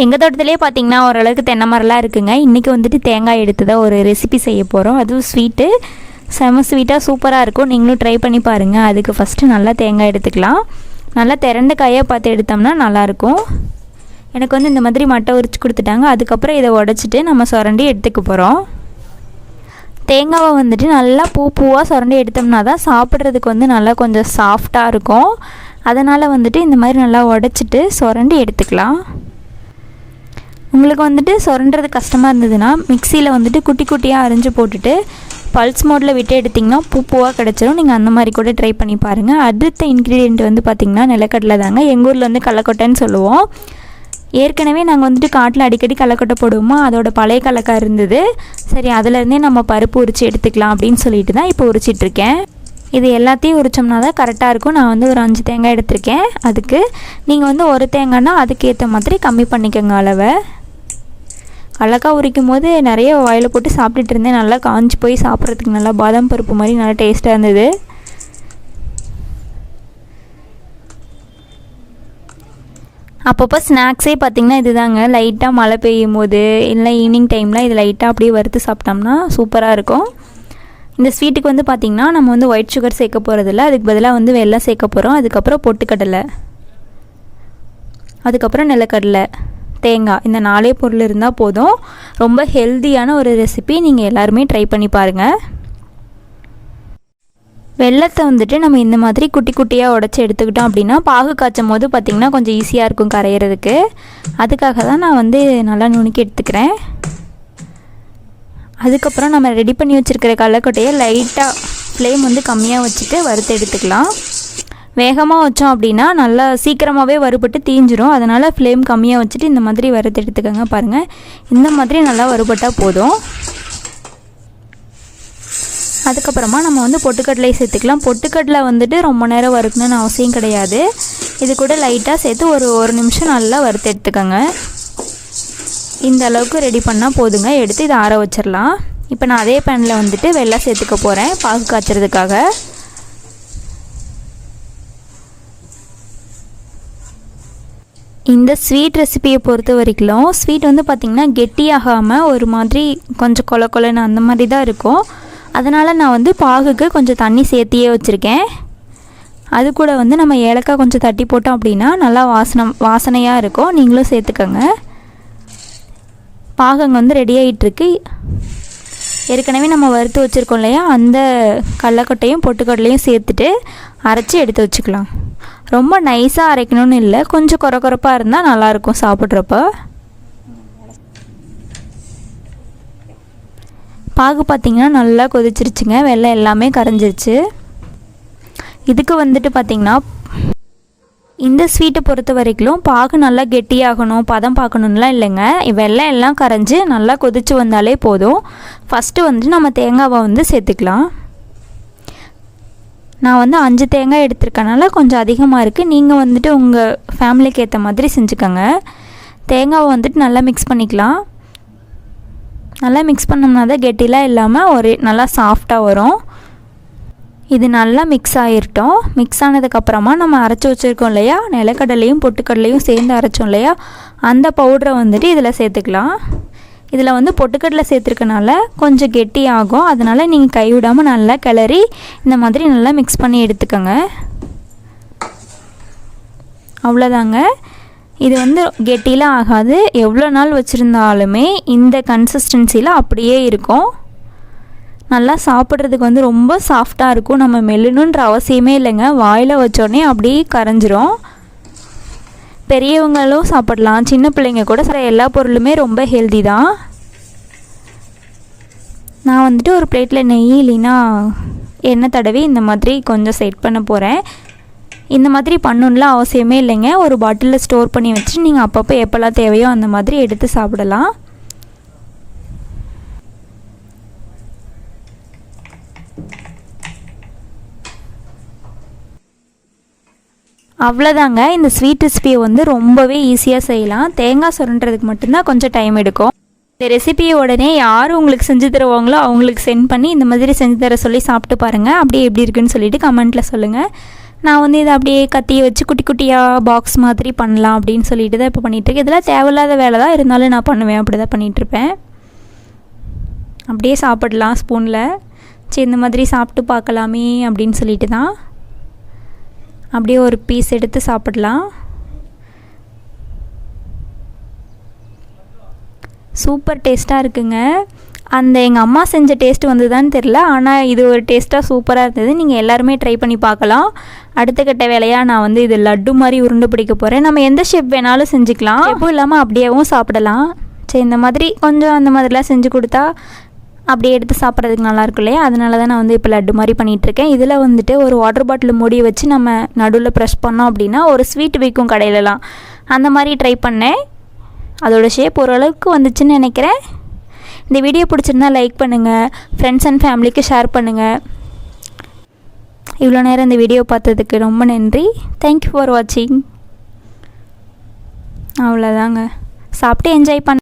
எங்கள் தோட்டத்திலே பார்த்தீங்கன்னா ஓரளவுக்கு தென்னை மரம்லாம் இருக்குங்க. இன்றைக்கி வந்துட்டு தேங்காய் எடுத்து தான் ஒரு ரெசிபி செய்ய போகிறோம் அதுவும் ஸ்வீட்டு செம ஸ்வீட்டாக சூப்பராக இருக்கும். நீங்களும் ட்ரை பண்ணி பாருங்கள் அதுக்கு ஃபஸ்ட்டு நல்லா தேங்காய் எடுத்துக்கலாம். நல்லா திரண்ட காயாக பார்த்து எடுத்தோம்னா நல்லாயிருக்கும். எனக்கு வந்து இந்த மாதிரி மட்டை உரிச்சு கொடுத்துட்டாங்க. அதுக்கப்புறம் இதை உடச்சிட்டு நம்ம சுரண்டி எடுத்துக்க போகிறோம் தேங்காவை வந்துட்டு நல்லா பூ பூவாக சுரண்டி எடுத்தோம்னா தான் சாப்பிட்றதுக்கு வந்து நல்லா கொஞ்சம் சாஃப்டாக இருக்கும். அதனால் வந்துட்டு இந்த மாதிரி நல்லா உடச்சிட்டு சுரண்டி எடுத்துக்கலாம். உங்களுக்கு வந்துட்டு சுரண்டுறது கஷ்டமாக இருந்ததுன்னா மிக்சியில் வந்துட்டு குட்டி குட்டியாக அரிஞ்சு போட்டுட்டு பல்ஸ் மோடில் விட்டு எடுத்திங்கன்னா பூ பூவாக கிடச்சிரும். நீங்கள் அந்த மாதிரி கூட ட்ரை பண்ணி பாருங்கள் அடுத்த இன்க்ரீடியண்ட் வந்து பார்த்திங்கன்னா நிலக்கடலை தாங்க. எங்கள் ஊரில் வந்து கள்ளக்கொட்டைன்னு சொல்லுவோம். ஏற்கனவே நாங்கள் வந்துட்டு காட்டில் அடிக்கடி கள்ளக்கொட்டை போடுவோமா? அதோட பழைய கலக்கா இருந்தது. சரி அதுலேருந்தே நம்ம பருப்பு உரித்து எடுத்துக்கலாம் அப்படின்னு சொல்லிட்டு தான் இப்போ உரிச்சிட்ருக்கேன் இது எல்லாத்தையும் உரிச்சோம்னா தான் கரெக்டாக இருக்கும். நான் வந்து ஒரு அஞ்சு தேங்காய் எடுத்திருக்கேன். அதுக்கு நீங்கள் வந்து ஒரு தேங்காய்னா அதுக்கேற்ற மாதிரி கம்மி பண்ணிக்கோங்க அளவை. அழகாக உரிக்கும் போது நிறைய வாயில் போட்டு சாப்பிட்டுட்டு இருந்தேன். நல்லா காஞ்சி போய் சாப்பிட்றதுக்கு நல்லா பாதாம் பருப்பு மாதிரி நல்லா டேஸ்ட்டாக இருந்தது. அப்பப்போ ஸ்நாக்ஸே பார்த்திங்கன்னா இதுதாங்க. லைட்டாக மழை பெய்யும் போது இல்லை ஈவினிங் டைமில் இது லைட்டாக அப்படியே வறுத்து சாப்பிட்டோம்னா சூப்பராக இருக்கும். இந்த ஸ்வீட்டுக்கு வந்து பார்த்திங்கன்னா நம்ம வந்து ஒயிட் சுகர் சேர்க்க போகிறதில்ல அதுக்கு பதிலாக வந்து வெள்ளம் சேர்க்க போகிறோம் அதுக்கப்புறம் பொட்டுக்கடலை. அதுக்கப்புறம் நிலக்கடலை. தேங்காய். இந்த நாலே பொருள் இருந்தால் போதும். ரொம்ப ஹெல்த்தியான ஒரு ரெசிபி நீங்கள் எல்லாருமே ட்ரை பண்ணி பாருங்கள் வெள்ளத்தை வந்துட்டு நம்ம இந்த மாதிரி குட்டி குட்டியாக உடச்சி எடுத்துக்கிட்டோம் அப்படின்னா பாகு காய்ச்சும் போது பார்த்திங்கன்னா கொஞ்சம் ஈஸியாக இருக்கும் கரையிறதுக்கு. அதுக்காக தான் நான் வந்து நல்லா நுணுக்கி எடுத்துக்கிறேன். அதுக்கப்புறம் நம்ம ரெடி பண்ணி வச்சுருக்கிற கடலக்கொட்டையை லைட்டாக ஃப்ளேம் வந்து கம்மியாக வச்சுட்டு வறுத்து எடுத்துக்கலாம். வேகமாக வச்சோம் அப்படின்னா நல்லா சீக்கிரமாகவே வறுபட்டு தீஞ்சிரும். அதனால் ஃப்ளேம் கம்மியாக வச்சுட்டு இந்த மாதிரி வறுத்து எடுத்துக்கோங்க பாருங்கள் இந்த மாதிரி நல்லா வறுபட்டால் போதும். அதுக்கப்புறமா நம்ம வந்து பொட்டுக்கடலை சேர்த்துக்கலாம். பொட்டுக்கடலை வந்துட்டு ரொம்ப நேரம் வறுக்கணும்னு அவசியம் கிடையாது. இது கூட லைட்டாக சேர்த்து ஒரு ஒரு நிமிஷம் நல்லா வறுத்து எடுத்துக்கோங்க. இந்த அளவுக்கு ரெடி பண்ணால் போதுங்க. எடுத்து இதை ஆற வச்சிடலாம் இப்போ நான் அதே பேனில் வந்துட்டு வெள்ளம் சேர்த்துக்க போகிறேன் பாகு காய்ச்சறதுக்காக. இந்த ஸ்வீட் ரெசிபியை பொறுத்த வரைக்கும் ஸ்வீட் வந்து பார்த்திங்கன்னா கெட்டியாகாமல் ஒரு மாதிரி கொஞ்சம் கொல கொலன்னு அந்த மாதிரி தான் இருக்கும். அதனால் நான் வந்து பாகுக்கு கொஞ்சம் தண்ணி சேர்த்தியே வச்சுருக்கேன். அது கூட வந்து நம்ம ஏலக்காய் கொஞ்சம் தட்டி போட்டோம் அப்படின்னா நல்லா வாசனம் வாசனையாக இருக்கும். நீங்களும் சேர்த்துக்கோங்க. பாகங்க வந்து ரெடி ஆகிட்டுருக்கு ஏற்கனவே நம்ம வறுத்து வச்சுருக்கோம் இல்லையா? அந்த கடலக்கொட்டையும் பொட்டுக்கடலையும் சேர்த்துட்டு அரைச்சி எடுத்து வச்சுக்கலாம். ரொம்ப நைஸாக அரைக்கணும்னு இல்லை. கொஞ்சம் குறை குறைப்பாக இருந்தால் நல்லாயிருக்கும் சாப்பிட்றப்ப. பாகு பார்த்திங்கன்னா நல்லா கொதிச்சிருச்சுங்க. வெள்ளை எல்லாமே கரைஞ்சிருச்சு. இதுக்கு வந்துட்டு பார்த்திங்கன்னா இந்த ஸ்வீட்டை பொறுத்த வரைக்கும் பாகு நல்லா கெட்டியாகணும் பதம் பார்க்கணுன்லாம் இல்லைங்க. வெள்ளை எல்லாம் கரைஞ்சி நல்லா கொதிச்சு வந்தாலே போதும். ஃபஸ்ட்டு வந்துட்டு நம்ம தேங்காவை வந்து சேர்த்துக்கலாம். நான் வந்து அஞ்சு தேங்காய் எடுத்திருக்கனால கொஞ்சம் அதிகமாக இருக்குது நீங்கள் வந்துட்டு உங்கள் ஃபேமிலிக்கு ஏற்ற மாதிரி செஞ்சுக்கோங்க. தேங்காவை வந்துட்டு நல்லா மிக்ஸ் பண்ணிக்கலாம். நல்லா மிக்ஸ் பண்ணோம்னா தான் கெட்டிலாம் இல்லாமல் ஒரு நல்லா சாஃப்டாக வரும். இது நல்லா மிக்ஸ் ஆகிருட்டோம் மிக்ஸ் ஆனதுக்கப்புறமா நம்ம அரைச்சி வச்சுருக்கோம் இல்லையா? நிலக்கடலையும் பொட்டுக்கடலையும் சேர்ந்து அரைச்சோம் இல்லையா? அந்த பவுட்ரை வந்துட்டு இதில் சேர்த்துக்கலாம். இதில் வந்து பொட்டுக்கடலை சேர்த்துருக்கனால கொஞ்சம் கெட்டி ஆகும் அதனால் நீங்கள் கைவிடாமல் நல்லா கிளறி இந்த மாதிரி நல்லா மிக்ஸ் பண்ணி எடுத்துக்கோங்க. அவ்வளோதாங்க இது வந்து கெட்டிலாம் ஆகாது. எவ்வளோ நாள் வச்சுருந்தாலுமே இந்த கன்சிஸ்டன்சியில் அப்படியே இருக்கும். நல்லா சாப்பிட்றதுக்கு வந்து ரொம்ப சாஃப்டாக இருக்கும். நம்ம மெல்லணுன்ற அவசியமே இல்லைங்க. வாயில் வச்சோடனே அப்படியே கரைஞ்சிரும். பெரியவங்களும் சாப்பிடலாம் சின்ன பிள்ளைங்க கூட சில எல்லா பொருளுமே ரொம்ப ஹெல்தி தான். நான் வந்துட்டு ஒரு பிளேட்டில் நெய் இல்லைன்னா எண்ணெய் தடவி இந்த மாதிரி கொஞ்சம் செட் பண்ண போகிறேன் இந்த மாதிரி பண்ணணும்லாம் அவசியமே இல்லைங்க. ஒரு பாட்டிலில் ஸ்டோர் பண்ணி வச்சு நீங்கள் அப்பப்போ எப்போல்லாம் தேவையோ அந்த மாதிரி எடுத்து சாப்பிடலாம். அவ்வளோதாங்க இந்த ஸ்வீட் ரெசிபியை வந்து ரொம்பவே ஈஸியாக செய்யலாம். தேங்காய் சுரண்டுறதுக்கு மட்டும்தான் கொஞ்சம் டைம் எடுக்கும். இந்த ரெசிபியை உடனே யார் உங்களுக்கு செஞ்சு தருவாங்களோ அவங்களுக்கு சென்ட் பண்ணி இந்த மாதிரி செஞ்சு தர சொல்லி சாப்பிட்டு பாருங்கள் அப்படியே எப்படி இருக்குன்னு சொல்லிட்டு கமெண்ட்டில் சொல்லுங்கள் நான் வந்து இதை அப்படியே கத்தியை வச்சு குட்டி குட்டியாக பாக்ஸ் மாதிரி பண்ணலாம் அப்படின்னு சொல்லிட்டு தான் இப்போ பண்ணிகிட்ருக்கேன் இதெல்லாம் தேவையில்லாத வேலை தான். இருந்தாலும் நான் பண்ணுவேன். அப்படி தான் பண்ணிகிட்ருப்பேன் அப்படியே சாப்பிடலாம் ஸ்பூனில் சரி இந்த மாதிரி சாப்பிட்டு பார்க்கலாமே அப்படின்னு சொல்லிட்டு தான். அப்படியே ஒரு பீஸ் எடுத்து சாப்பிடலாம். சூப்பர் டேஸ்ட்டாக இருக்குங்க. அந்த எங்கள் அம்மா செஞ்ச டேஸ்ட் தான் தெரில ஆனால் இது ஒரு டேஸ்ட்டாக சூப்பராக இருந்தது. நீங்கள் எல்லாருமே ட்ரை பண்ணி பார்க்கலாம். அடுத்த கட்ட வேலையாக நான் வந்து இது லட்டு மாதிரி உருண்டை பிடிக்க போகிறேன் நம்ம எந்த ஷேப் வேணாலும் செஞ்சுக்கலாம். எப்பவும் இல்லாமல் அப்படியேவும் சாப்பிடலாம். சரி இந்த மாதிரி கொஞ்சம் அந்த மாதிரிலாம் செஞ்சு கொடுத்தா அப்படியே எடுத்து சாப்பிட்றதுக்கு நல்லாயிருக்கும் இல்லையா? அதனால தான் நான் வந்து இப்போ லட்டு மாதிரி பண்ணிகிட்ருக்கேன் இதில் வந்துட்டு ஒரு வாட்டர் பாட்டில் மூடி வச்சு நம்ம நடுவில் ப்ரெஷ் பண்ணோம் அப்படின்னா ஒரு ஸ்வீட் விற்கும் கடையிலலாம். அந்த மாதிரி ட்ரை பண்ணேன். அதோட ஷேப் ஓரளவுக்கு வந்துச்சுன்னு நினைக்கிறேன். இந்த வீடியோ பிடிச்சிருந்தா லைக் பண்ணுங்கள் ஃப்ரெண்ட்ஸ் அண்ட் ஃபேமிலிக்கு ஷேர் பண்ணுங்கள் இவ்வளோ நேரம் இந்த வீடியோ பார்த்ததுக்கு ரொம்ப நன்றி. தேங்க்யூ ஃபார் வாட்சிங் அவ்வளோதாங்க சாப்பிட்டு என்ஜாய் பண்ண